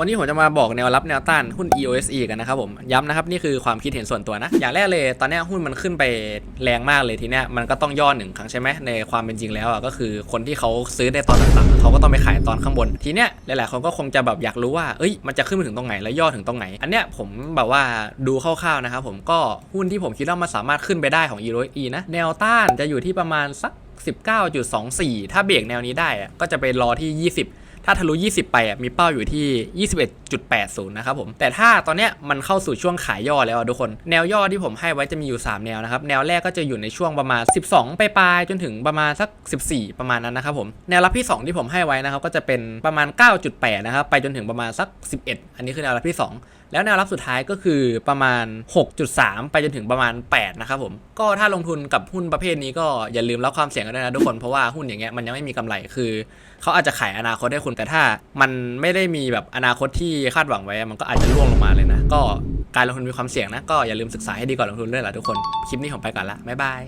วันนี้ผมจะมาบอกแนวรับแนวต้านหุ้น EOSE กันนะครับผมย้ำนะครับนี่คือความคิดเห็นส่วนตัวนะ อย่างแรกเลยตอนนี้หุ้นมันขึ้นไปแรงมากเลยทีเนี้ยมันก็ต้องย่อหนึ่งครั้งใช่ไหมในความเป็นจริงแล้วอะก็คือคนที่เขาซื้อในตอนต่ำๆเขาก็ต้องไปขายตอนข้างบน ทีเนี้ยหลายๆคนก็คงจะแบบอยากรู้ว่าเอ้ยมันจะขึ้นไปถึงตรงไหนแล้วย่อถึงตรงไหน อันเนี้ยผมแบบว่าดูคร่าวๆนะครับผมก็หุ้นที่ผมคิดว่ามันสามารถขึ้นไปได้ของ EOSE นะแนวต้านจะอยู่ที่ประมาณสัก19.24 ถ้าเบรกแนวนี้ได้ก็จะไปรอที่ 20 ถ้าทะลุ 20 ไปอะมีเป้าอยู่ที่ 21.80 นะครับผม แต่ถ้าตอนเนี้ยมันเข้าสู่ช่วงขายย่อแล้วอะทุกคน แนวย่อที่ผมให้ไว้จะมีอยู่ 3 แนวนะครับ แนวแรกก็จะอยู่ในช่วงประมาณ 12ไปปลายจนถึงประมาณสัก 14 ประมาณนั้นนะครับผม แนวรับที่ 2 ที่ผมให้ไว้นะครับก็จะเป็นประมาณ 9.8 นะครับ ไปจนถึงประมาณสัก 11 อันนี้คือแนวรับที่ 2แล้วแนวรับสุดท้ายก็คือประมาณ 6.3 ไปจนถึงประมาณ 8 นะครับผม ก็ถ้าลงทุนกับหุ้นประเภทนี้ก็อย่าลืมรับความเสี่ยงกันด้วยนะทุกคน เพราะว่าหุ้นอย่างเงี้ยมันยังไม่มีกำไร คือเขาอาจจะขายอนาคตให้คุณแต่ถ้ามันไม่ได้มีแบบอนาคตที่คาดหวังไว้ มันก็อาจจะร่วงลงมาเลยนะ ก็การลงทุนมีความเสี่ยงนะ ก็อย่าลืมศึกษาให้ดีก่อนลงทุนด้วยล่ะทุกคน คลิปนี้ผมไปก่อนละบ๊ายบาย